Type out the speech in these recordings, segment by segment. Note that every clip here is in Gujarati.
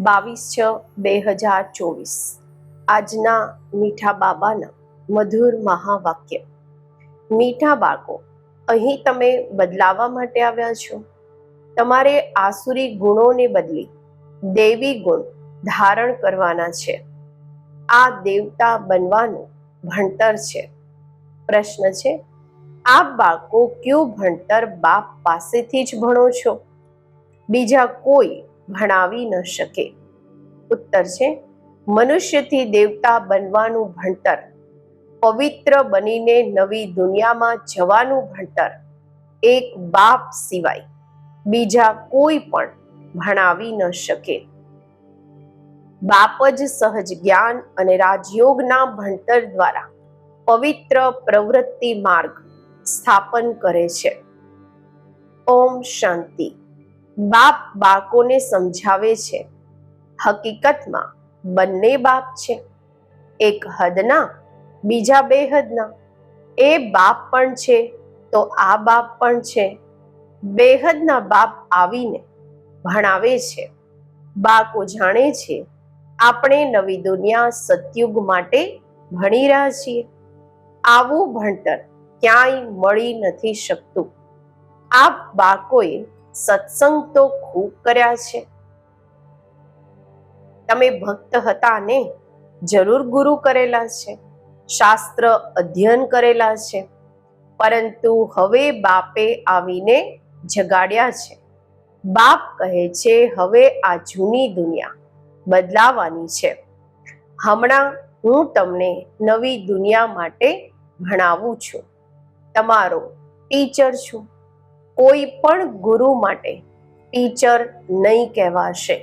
બાવીસ છ, બે હજાર ચોવીસ. આજના મીઠા બાબાના મધુર મહાવાક્ય. મીઠા બાળકો, અહીં તમે બદલાવા માટે આવ્યા છો. તમારે આસુરી ગુણોને બદલી દેવી ગુણ ધારણ કરવાના છે. આ દેવતા બનવાનું ભણતર છે. પ્રશ્ન છે, આપ બાળકો કયું ભણતર બાપ પાસેથી જ ભણો છો? બીજા કોઈ ભણાવી ન શકે. ઉત્તર છે, મનુષ્યથી દેવતા બનવાનું ભણતર. પવિત્ર બનીને નવી દુનિયામાં જવાનું ભણતર. એક બાપ સિવાય બીજા કોઈ પણ ભણાવી ન શકે. બાપ જ સહજ જ્ઞાન અને રાજયોગના ભણતર દ્વારા પવિત્ર પ્રવૃત્તિ માર્ગ સ્થાપન કરે છે. ઓમ શાંતિ. બાપ બાળકોને સમજાવે છે. હકીકતમાં બંને બાપ છે. એક હદના, બીજા બે હદના એ બાપ પણ છે તો આ બાપ પણ છે. બેહદના બાપ આવીને ભણાવે છે. બાળકો જાણે છે, આપણે નવી દુનિયા સતયુગ માટે ભણી રહ્યા છીએ. આવું ભણતર ક્યાંય મળી નથી શકતું. આ બાળકોએ સત્સંગ તો ખૂબ કર્યા છે. તમે ભક્ત હતા ને, જરૂર ગુરુ કરેલા છે, શાસ્ત્ર અધ્યયન કરેલા છે, પરંતુ હવે બાપે આવીને જગાડ્યા છે. બાપ કહે છે, હવે આ જૂની દુનિયા બદલાવાની છે. હમણાં હું તમને નવી દુનિયા માટે ભણાવું છું. તમારો ટીચર છું. કોઈ પણ ગુરુ માટે ટીચર નહીં કહેવાશે.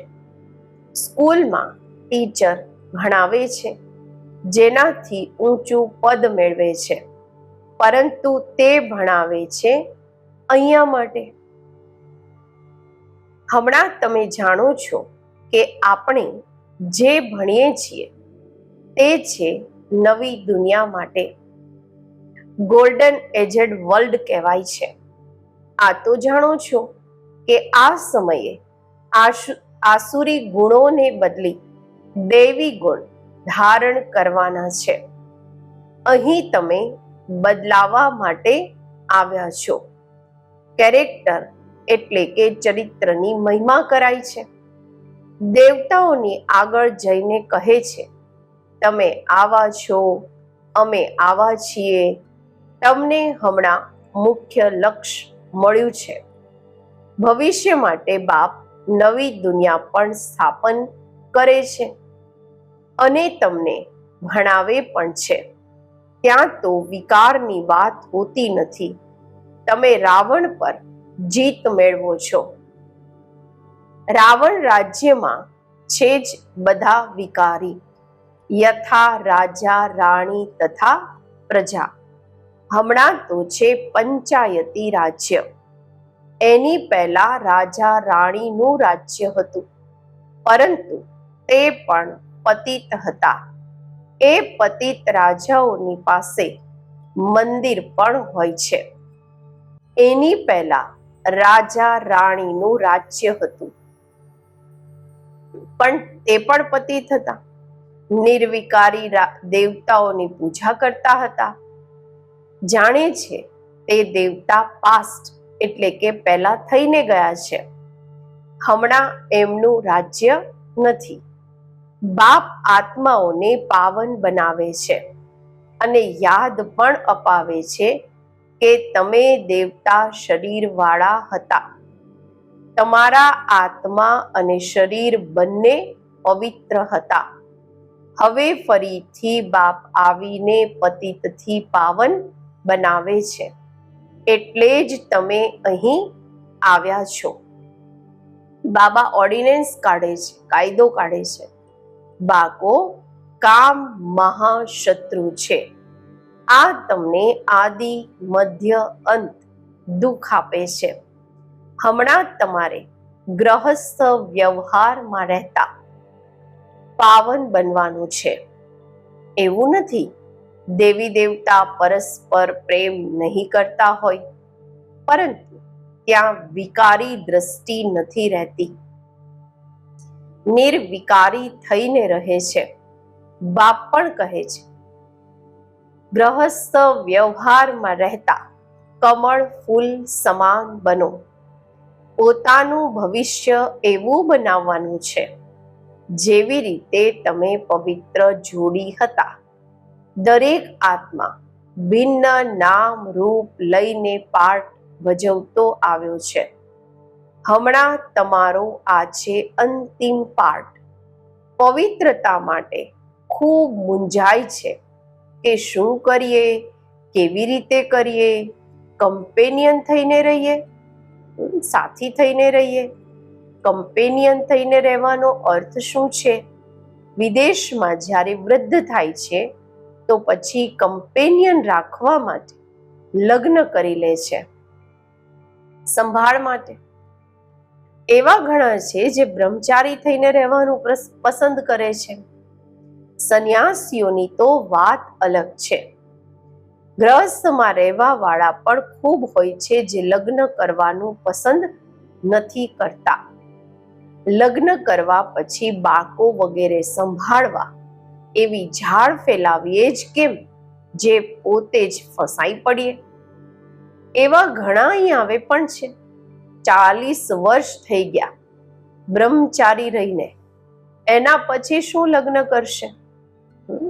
સ્કૂલમાં ટીચર ભણાવે છે, જેનાથી ઊંચું પદ મેળવે છે, પરંતુ તે ભણાવે છે અહીંયા માટે. હમણાં તમે જાણો છો કે આપણે જે ભણીએ છીએ તે છે નવી દુનિયા માટે. ગોલ્ડન એજેડ વર્લ્ડ કહેવાય છે. આ તો જાણો છો કે આ સમયે આસુરી ગુણોને બદલી દેવી ગુણ ધારણ કરવાના છે. અહીં તમે બદલાવા માટે આવ્યા છો. કેરેક્ટર એટલે કે ચરિત્રની મહિમા કરાય છે. દેવતાઓની આગળ જઈને કહે છે, તમે આવા છો, અમે આવા છીએ. તમને હમણાં મુખ્ય લક્ષ્ય મળ્યું છે. ભવિષ્ય માટે બાપ નવી દુનિયા પણ સ્થાપન કરે છે અને તમને ભણાવે પણ છે. ત્યાં તો વિકારની વાત હોતી નથી. તમે રાવણ પર જીત મેળવો છો. રાવણ રાજ્યમાં છે જ બધા વિકારી. યથા રાજા, રાણી તથા પ્રજા. હમણાં તો છે પંચાયતી રાજ્ય. એની પહેલા રાજા રાણીનું રાજ્ય હતું. પરંતુ તે પણ પતિત હતા. એ પતિત રાજાઓની પાસે મંદિર પણ હોય છે. એની પહેલા રાજા રાણીનું રાજ્ય હતું. પણ તે પણ પતિત હતા. નિર્વિકારી દેવતાઓની પૂજા કરતા હતા. જાણે છે તે દેવતા પાસ્ટ એટલે કે પહેલા થઈને ગયા છે. હમણાં એમનું રાજ્ય નથી. બાપ આત્માઓને પાવન બનાવે છે અને યાદ પણ અપાવે છે કે તમે દેવતા શરીરવાળા હતા. તમારા આત્મા અને શરીર બંને પવિત્ર હતા. હવે ફરીથી બાપ આવીને પતિતથી પાવન બનાવે છે. એટલે જ તમે અહીં આવ્યા છો. બાબા ઓર્ડિનન્સ કાઢે છે, કાયદો કાઢે છે. બાકો કામ મહાશત્રુ છે. આ તમને આદિ, મધ્ય, અંત દુઃખ આપે છે. હમણાં તમારે ગ્રહસ્થ વ્યવહારમાં રહેતા પાવન બનવાનું છે. એવું નથી દેવી દેવતા પરસ્પર પ્રેમ નહીં કરતા હોય, પરંતુ ત્યાં વિકારી દ્રષ્ટિ નથી રહેતી. નિર્વિકારી થઈને રહે છે, બાપ પણ કહે છે. ગ્રહસ્થ વ્યવહારમાં રહેતા કમળ ફૂલ સમાન બનો. પોતાનું ભવિષ્ય એવું બનાવવાનું છે, જેવી રીતે તમે પવિત્ર જોડી હતા. દરેક આત્મા ભિન્ન નામ રૂપ લઈને પાઠ ભજવતો આવ્યો છે. હમણાં તમારો આ છે અંતિમ પાઠ. પવિત્રતા માટે ખૂબ મૂંઝાય છે કે શું કરીએ, કેવી રીતે કરીએ, કમ્પેનિયન થઈને રહીએ, સાથી થઈને રહીએ, કમ્પેનિયન થઈને રહેવાનો અર્થ શું છે? વિદેશમાં જ્યારે વૃદ્ધ થાય છે તો પછી કમ્પેનિયન રાખવા માટે લગ્ન કરી લે છે. સંભાળ માટે. એવા ઘણા છે જે બ્રહ્મચારી થઈને રહેવાનું પસંદ કરે છે. સંન્યાસીઓની તો વાત અલગ છે. ગ્રહસ્થમાં રહેવા વાળા પણ ખૂબ હોય છે જે લગ્ન કરવાનું પસંદ નથી કરતા. લગ્ન કરવા પછી બાળકો વગેરે સંભાળવા એવી ઝાડ ફેલાવીએ જ કેમ? જે પોતે જ ફસાઈ પડીએ. એવા ઘણા અહીં આવે પણ છે. ચાલીસ વર્ષ થઈ ગયા. બ્રહ્મચારી રહીને. એના પછી શું લગ્ન કરશે?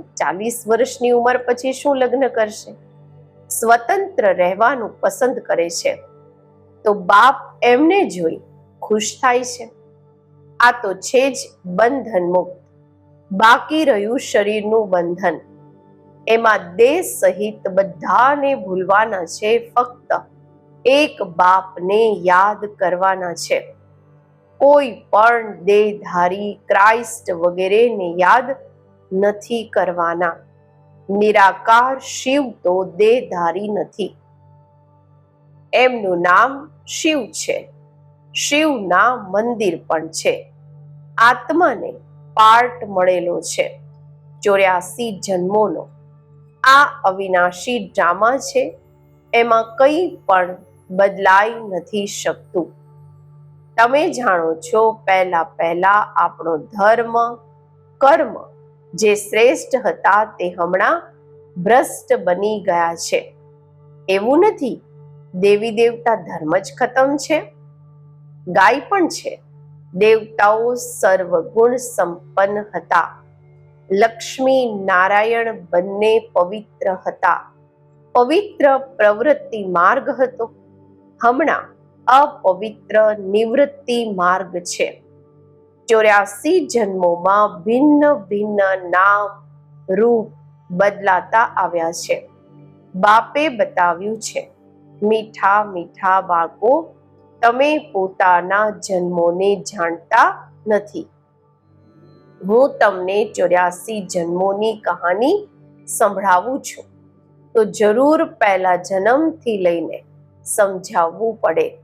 ચાલીસ વર્ષની ઉંમર પછી શું લગ્ન કરશે? સ્વતંત્ર રહેવાનું પસંદ કરે છે. તો બાપ એમને જોઈ ખુશ થાય છે. આ તો છે જ બંધન મુક્ત. બાકી રહ્યું શરીરનું બંધન. એમાં દેહ સહિત બધાને ભૂલવાના છે, ફક્ત એક બાપને યાદ કરવાના છે. કોઈ પણ દેહધારી ક્રાઇસ્ટ વગેરેને યાદ નથી કરવાના. નિરાકાર શિવ તો દેહધારી નથી. એમનું નામ શિવ છે. શિવના મંદિર પણ છે. આત્માને પાર્ટ મળેલો છે. ચોર્યાસી જન્મોનો. આ અવિનાશી ડ્રામા છે. એમાં કંઈ પણ બદલાઈ નથી શકતું. તમે જાણો છો પહેલા પહેલા આપણો ધર્મ, કર્મ જે શ્રેષ્ઠ હતા તે હમણાં ભ્રષ્ટ બની ગયા છે. એવું નથી. દેવી દેવતા ધર્મ જ ખતમ છે. ગાય પણ છે. દેવતાઓ સર્વગુણ સંપન્ન હતા. લક્ષ્મી નારાયણ બંને પવિત્ર હતા. પવિત્ર પ્રવૃત્તિ માર્ગ હતો. હમણાં અપવિત્ર નિવૃત્તિ માર્ગ છે. ચોર્યાસી જન્મોમાં ભિન્ન ભિન્ન નામ, રૂપ બદલાતા આવ્યા છે. બાપે બતાવ્યું છે, મીઠા મીઠા બાળકો તમે પોતાના જન્મોને જાણતા નથી. હું તમને ચોર્યાસી જન્મોની કહાની સંભળાવું છું. તો જરૂર પહેલા જન્મથી લઈને સમજાવવું પડે.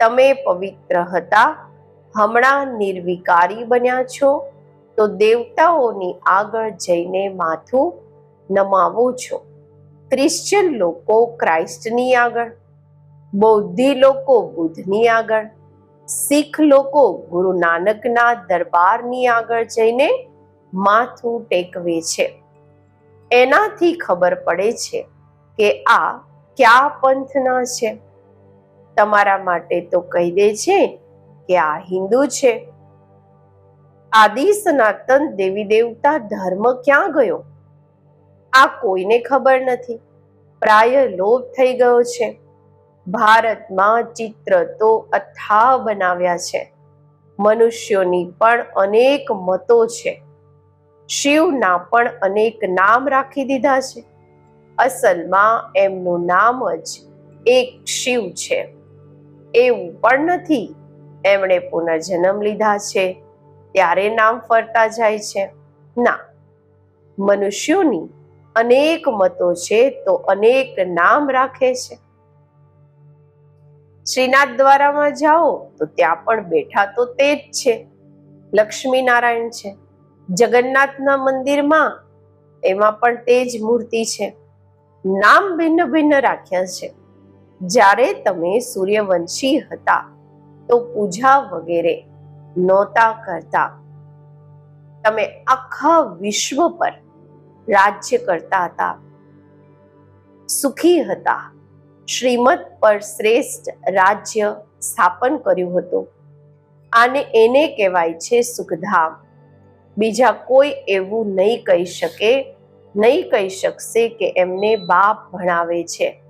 તમે પવિત્ર હતા, હમણાં નિર્વિકારી બન્યા છો, તો દેવતાઓની આગળ જઈને માથું નમાવો છો. ક્રિશ્ચિયન લોકો ક્રાઇસ્ટની આગળ બૌદ્ધિ લોકો બુદ્ધની આગળ, શીખ લોકો ગુરુ નાનકના દરબારની આગળ જઈને માથું ટેકવે છે. એનાથી ખબર પડે છે કે આ કયા પંથના છે. તમારા માટે તો કહી દે છે કે આ હિન્દુ છે. આદિ સનાતન દેવી દેવતા ધર્મ ક્યાં ગયો? આ કોઈને ખબર નથી. પ્રાય લોભ થઈ ગયો છે. ભારતમાં ચિત્ર તો અથાહ બનાવ્યા છે. મનુષ્યોની પણ અનેક મતો છે. શિવના પણ અનેક નામ રાખી દીધા છે. અસલમાં એમનું નામ જ એક શિવ છે. એવું પણ નથી. એમણે પુનર્જન્મ લીધા છે. ત્યારે નામ ફરતા જાય છે. ના, મનુષ્યોની અનેક મતો છે તો અનેક નામ રાખે છે. શ્રીનાથ દ્વારામાં જાઓ તો ત્યાં પણ બેઠા તો તે જ છે. લક્ષ્મી નારાયણ છે. જગન્નાથના મંદિરમાં એમાં પણ તે જ મૂર્તિ છે. નામ ભિન્ન ભિન્ન રાખ્યા છે. જ્યારે તમે સૂર્યવંશી હતા તો પૂજા વગેરે નહોતા કરતા. તમે આખા વિશ્વ પર રાજ્ય કરતા હતા. સુખી હતા. શ્રીમત પર શ્રેષ્ઠ રાજ્ય સ્થાપન કર્યું હતું. આને એને કહેવાય છે સુખધામ. બીજા કોઈ એવું નહીં કહી શકે, નહીં કહી શકશે કે એમને બાપ ભણાવે છે.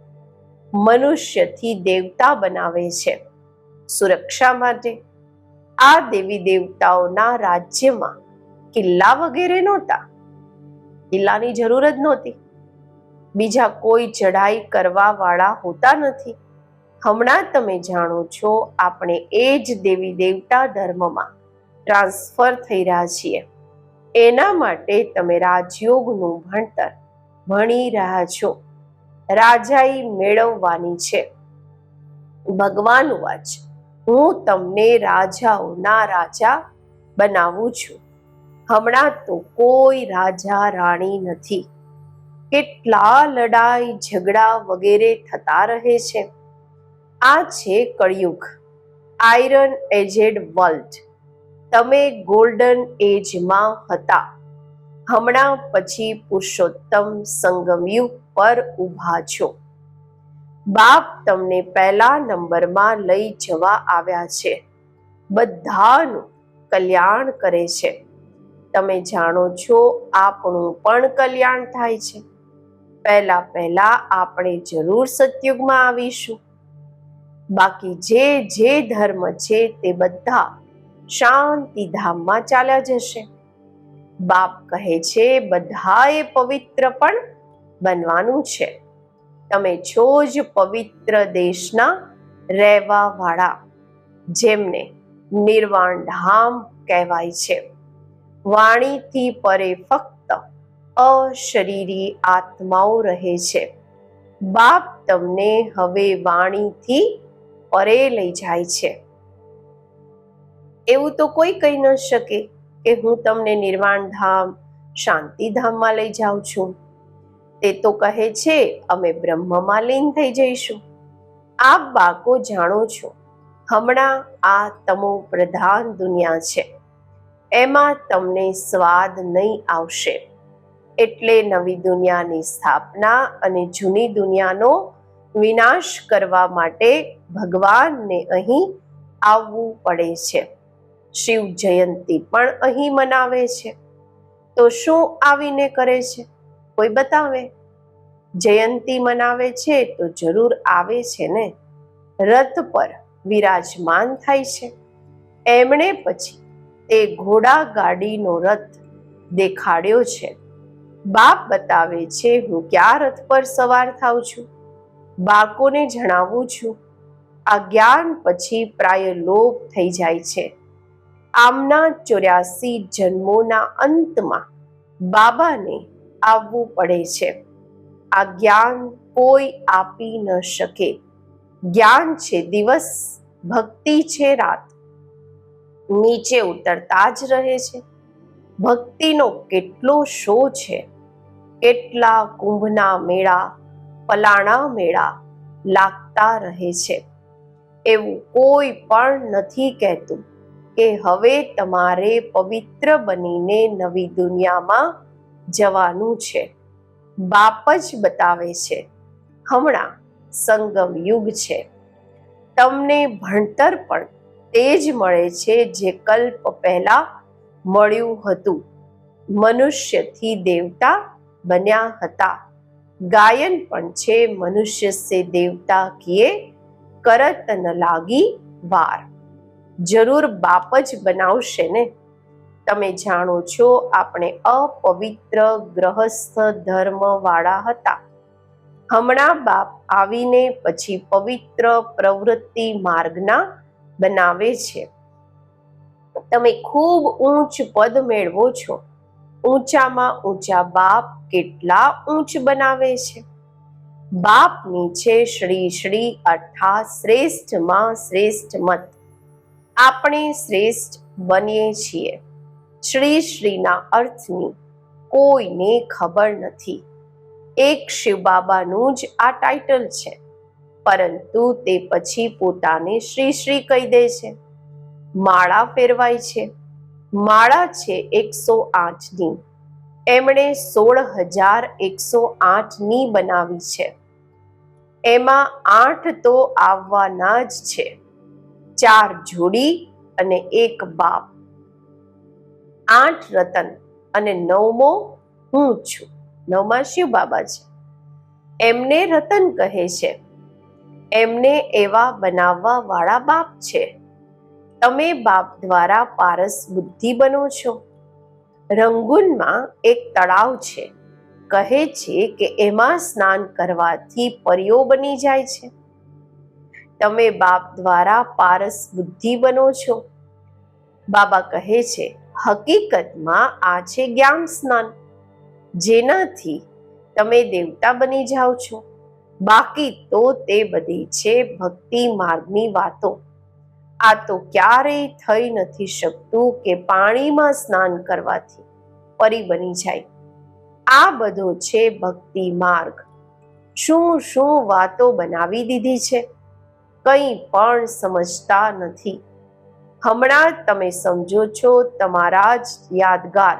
મનુષ્યથી દેવતા બનાવે છે. સુરક્ષા માટે આ દેવી દેવતાઓના રાજ્યમાં કિલ્લા વગેરે નહોતા. કિલ્લાની જરૂર જ નહોતી. બીજા કોઈ ચઢાઈ કરવા વાળા હોતા નથી. હમણાં તમે જાણો છો, આપણે એ જ દેવી દેવતા ધર્મમાં ટ્રાન્સફર થઈ રહ્યા છીએ. એના માટે તમે રાજયોગનું ભણતર ભણી રહ્યા છો. રાજાઈ મેળવવાની છે. ભગવાન વાચ, હું તમને રાજાઓના રાજા બનાવું છું. હમણાં તો કોઈ રાજા રાણી નથી. કેટલા લડાઈ ઝઘડા વગેરે થતા રહે છે? આ છે કળિયુગ. આયરન એજેડ વર્લ્ડ તમે ગોલ્ડન એજમાં હતા. હમણાં પછી પુરુષોત્તમ સંગમયુગ પર ઊભા છો. બાપ તમને પહેલા નંબરમાં લઈ જવા આવ્યા છે. બધાનું કલ્યાણ કરે છે. તમે જાણો છો આપણું પણ કલ્યાણ થાય છે. પહેલા પહેલા આપણે જરૂર સતયુગમાં આવીશું. બાકી જે જે ધર્મ છે તે બધા શાંતિધામમાં ચાલ્યા જશે. બાપ કહે છે, બધાએ પવિત્ર પણ બનવાનું છે. તમે છો જ પવિત્ર દેશના રહેવા વાળા જેમને નિર્વાણ ધામ કહેવાય છે. વાણીથી પરે ફક્ત અશરીરી આત્માઓ રહે છે. બાપ તમને હવે વાણીથી પરે લઈ જાય છે. એવું તો કોઈ કહી ન શકે કે હું તમને નિર્વાણ ધામ શાંતિધામમાં લઈ જાઉં છું. તે તો કહે છે, અમે બ્રહ્મમાં લીન થઈ જઈશું. આપ બાકો જાણો છો, હમણાં આ તમો પ્રધાન દુનિયા છે. એમાં તમને સ્વાદ નહીં આવશે. એટલે નવી દુનિયાની સ્થાપના અને જૂની દુનિયાનો વિનાશ કરવા માટે ભગવાનને અહીં આવવું પડે છે. શિવ જયંતી પણ અહીં મનાવે છે. તો શું આવીને કરે છે? કોઈ બતાવે? જયંતી મનાવે છે તો જરૂર આવે છે ને? રથ પર વિરાજમાન થાય છે. એમણે પછી તે ઘોડા ગાડીનો રથ દેખાડ્યો છે. બાપ બતાવે છે, હું ક્યાં રથ પર સવાર થાઉં છું? બાળકોને જણાવું છું, આ જ્ઞાન પછી પ્રાય લોપ થઈ જાય છે. આમના ચોર્યાસી જન્મોના અંતમાં બાબાને આવવું પડે છે. આ જ્ઞાન કોઈ આપી ન શકે. જ્ઞાન છે દિવસ, ભક્તિ છે રાત. નીચે ઉતરતા જ રહે છે. ભક્તિનો કેટલો શો છે. કેટલા કુંભના મેળા પલાણા મેળા લાગતા રહે છે. એવું કોઈ પણ નથી કહેતું કે હવે તમારે પવિત્ર બનીને નવી દુનિયામાં જવાનું છે. બાપ જ બતાવે છે, હમણાં સંગમ યુગ છે. તમને ભણતર પણ તે જ મળે છે જે કલ્પ પહેલા મળ્યું હતું. મનુષ્યથી દેવતા બન્યા હતા. ગાયન પણ છે મનુષ્ય સે દેવતા કિએ કરત ન લાગી વાર. જરૂર બાપ જ બનાવશે ને? તમે જાણો છો આપણે અપવિત્ર ગ્રહસ્થ ધર્મ વાળા હતા. હમણાં બાપ આવીને પછી પવિત્ર પ્રવૃત્તિ માર્ગના બનાવે છે. તમે ખૂબ ઊંચ પદ મેળવો છો. ઊંચામાં ઊંચા બાપ કેટલા ઊંચ બનાવે છે? બાપ નીચે શ્રી શ્રી અર્થાત શ્રેષ્ઠમાં શ્રેષ્ઠ મત. આપણે શ્રેષ્ઠ બનીએ છીએ. શ્રી શ્રીના અર્થની કોઈને ખબર નથી. એક શિવ બાબાનું જ આ ટાઇટલ છે. પરંતુ તે પછી પોતાને શ્રી શ્રી કહી દે છે. માળા ફેરવાય છે. માળા છે એકસો આઠની. એમણે સોળ હજાર એકસો આઠની બનાવી છે. એમાં આઠ તો આવવાના જ છે. ચાર જોડી અને એક બાપ. આઠ રતન અને નવમો હું છું. નવમાં શિવ બાબા છે? એમને રતન કહે છે. એમને એવા બનાવવા વાળા બાપ છે. તમે બાપ દ્વારા પારસ બુદ્ધિ બનો છો. રંગૂનમાં એક તળાવ છે. કહે છે કે એમાં સ્નાન કરવાથી પરીઓ બની જાય છે. તમે બાપ દ્વારા પારસ બુદ્ધિ બનો છો. બાબા કહે છે, હકીકતમાં આ છે જ્ઞાન સ્નાન. જેનાથી તમે દેવતા બની જાઓ છો. બાકી તો તે બધી છે ભક્તિ માર્ગની વાતો. આ તો ક્યારેય થઈ નથી શકતું કે પાણીમાં સ્નાન કરવાથી પરી બની જાય. આ બધો છે ભક્તિ માર્ગ. શું શું વાતો બનાવી દીધી છે? કંઈ પણ સમજતા નથી. હમણાં તમે સમજો છો તમારા જ યાદગાર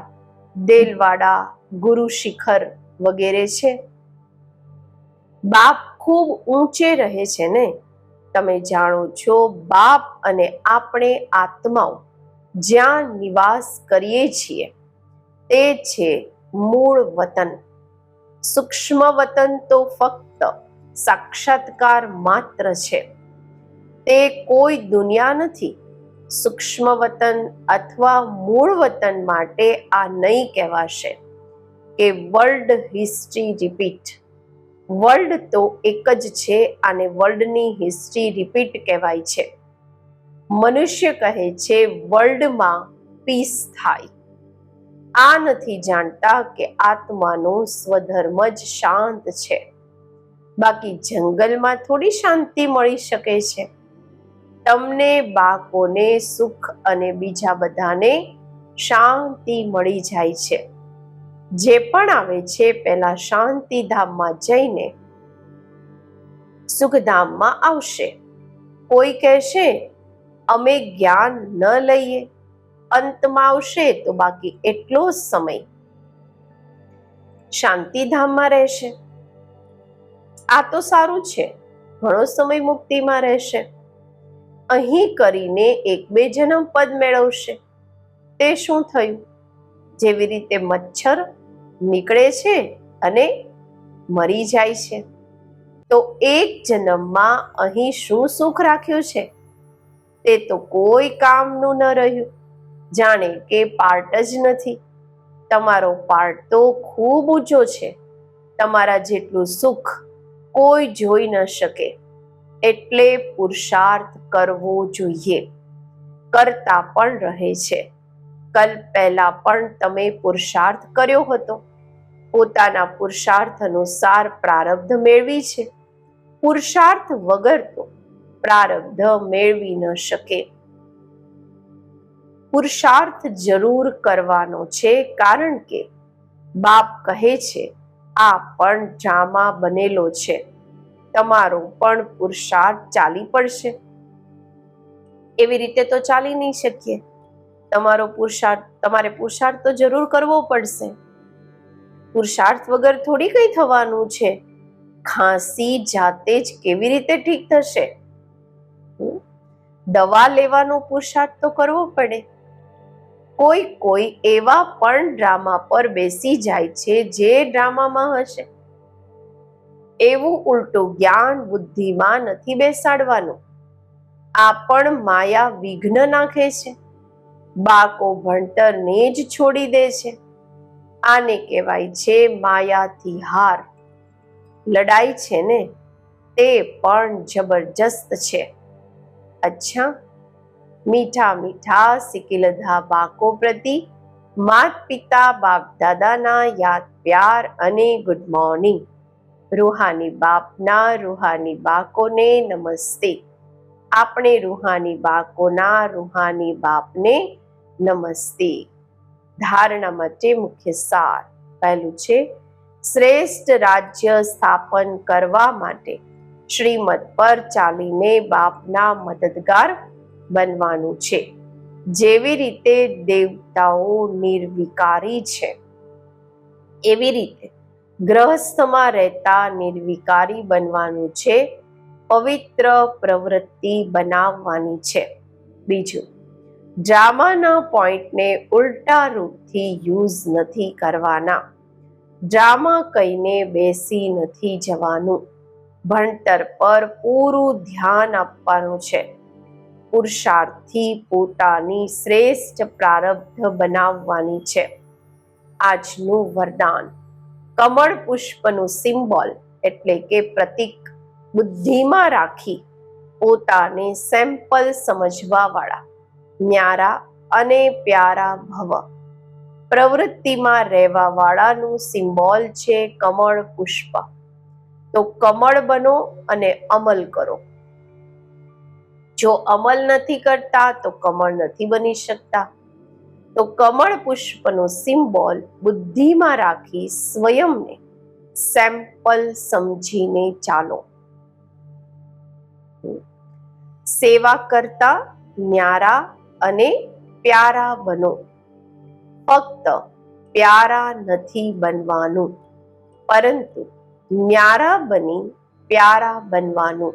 દેલવાડા ગુરુ શિખર વગેરે છે. બાપ ખૂબ ઊંચે રહે છે ને? તમે જાણો છો, બાપ અને આપણે આત્માઓ જ્યાં નિવાસ કરીએ છીએ, તે છે મૂળ વતન. સૂક્ષ્મ વતન તો ફક્ત સાક્ષાત્કાર માત્ર છે. તે કોઈ દુનિયા નથી. સૂક્ષ્મ વતન અથવા મૂળ વતન માટે આ નહીં કહેવાશે કે વર્લ્ડ હિસ્ટ્રી રિપીટ. વર્લ્ડ તો એક જ છે અને વર્લ્ડની હિસ્ટ્રી રિપીટ કહેવાય છે. મનુષ્ય કહે છે, વર્લ્ડમાં પીસ થાય. આ નથી જાણતા કે આત્માનો સ્વધર્મ જ શાંત છે. બાકી જંગલમાં થોડી શાંતિ મળી શકે છે. તમને બાકોને સુખ અને બીજા બધાને શાંતિ મળી જાય છે. જે પણ આવે છે, પહેલા શાંતિધામમાં જઈને સુખધામમાં આવશે. કોઈ કહેશે, અમે જ્ઞાન ન લઈએ, અંતમાં આવશે તો બાકી એટલો જ સમય. શાંતિધામમાં રહેશે. આ તો સારું છે, ઘણો સમય મુક્તિમાં રહેશે. અહીં કરીને એક બે જન્મ પદ મેળવશે. તે શું થયું? જેવી રીતે મચ્છર નીકળે છે અને મરી જાય છે. તો એક જન્મમાં અહીં શું સુખ રાખ્યું છે? તે તો કોઈ કામનું ન રહ્યું. જાણે કે પાર્ટ જ નથી. તમારો પાર્ટ તો ખૂબ ઊંચો છે. તમારા જેટલું સુખ કોઈ જોઈ ન શકે. એટલે પુરુષાર્થ કરવો જોઈએ. કરતા પણ રહે છે. કલ પહેલા પણ તમે પુરુષાર્થ કર્યો હતો. પોતાના પુરુષાર્થ અનુસાર પ્રારબ્ધ મેળવી છે. પુરુષાર્થ વગર તો પ્રારબ્ધ મેળવી ન શકે. પુરુષાર્થ જરૂર કરવાનો છે કારણ કે બાપ કહે છે, આ પણ જામાં બનેલો છે. તમારો પણ પુરુષાર્થ ચાલી પડશે. એવી રીતે તો ચાલી નહીં શકીએ. તમારો પુરુષાર્થ, તમારે પુરુષાર્થ તો જરૂર કરવો પડશે. પુરુષાર્થ વગર થોડી કઈ થવાનું છે. ખાંસી જાતે જ કેવી રીતે ઠીક થશે? દવા લેવાનો પુરુષાર્થ તો કરવો પડે. કોઈ કોઈ એવા પણ ડ્રામા પર બેસી જાય છે જે ડ્રામામાં હશે. એવું ઉલટું જ્ઞાન બુદ્ધિમાં નથી બેસાડવાનું. આ પણ માયા વિઘ્ન નાખે છે. બાકો ભણતરને જ છોડી દે છે. આને કહેવાય છે માયાથી હાર. લડાઈ છે ને, તે પણ જબરજસ્ત છે. અચ્છા, મીઠા મીઠા સિકિલધા બાકો પ્રતિ માત પિતા બાપ દાદાના યાદ પ્યાર અને ગુડ મોર્નિંગ રૂહાની બાપના રૂહાની બાકોને નમસ્તે. આપણે રૂહાની બાકોના રૂહાની બાપને નમસ્તે. ધારણા માટે મુખ્ય સાર. પહેલું છે, શ્રેષ્ઠ રાજ્ય સ્થાપન કરવા માટે શ્રીમદ પર ચાલીને બાપના મદદગાર બનવાનું છે. જેવી રીતે દેવતાઓ નિર્વિકારી છે, એવી રીતે ગ્રહસ્થમાં રહેતા નિર્વિકારી બનવાનું છે, પવિત્ર પ્રવૃત્તિ બનાવવાની છે. બીજું ડ્રામાના પોઈન્ટને ઉલટા રૂપથી યુઝ નથી કરવાના. ડ્રામા કહીને બેસી નથી જવાનું. ભણતર પર પૂરું ધ્યાન આપવાનું છે. પુરુષાર્થી પોતાની શ્રેષ્ઠ પ્રારબ્ધ બનાવવાની છે. આજનું વરદાન. કમળ પુષ્પનું સિમ્બોલ એટલે કે પ્રતીક બુદ્ધિમાં રાખી પોતાને સેમ્પલ સમજવા વાળા ન્યારા અને પ્યારા ભવ. પ્રવૃત્તિમાં રહેવા વાળાનું સિમ્બોલ છે કમળ પુષ્પ. તો કમળ બનો અને અમલ કરો. જો અમલ નથી કરતા, તો કમળ નથી બની શકતા. તો કમળ પુષ્પનો સિમ્બોલ બુદ્ધિમાં રાખી સ્વયંને સેમ્પલ સમજીને ચાલો. સેવા કરતા ન્યારા અને પ્યારા બનો. ફક્ત પ્યારા નથી બનવાનું, પરંતુ ન્યારા બની પ્યારા બનવાનું.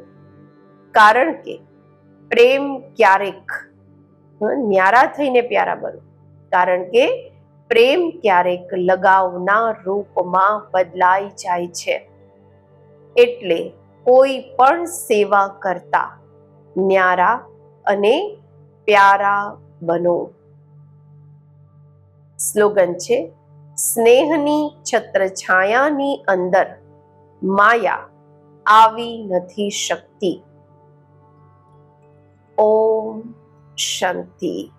કારણ કે પ્રેમ ક્યારેક ન્યારા થઈને પ્યારા બનો. કારણ કે પ્રેમ ક્યારેક લગાવના રૂપમાં બદલાઈ જાય છે. એટલે કોઈ પણ સેવા કરતા ન્યારા અને પ્યારા બનો. સ્લોગન છે સ્નેહની છત્રછાયાની અંદર માયા આવી નથી શકતી. ઓમ શાંતિ.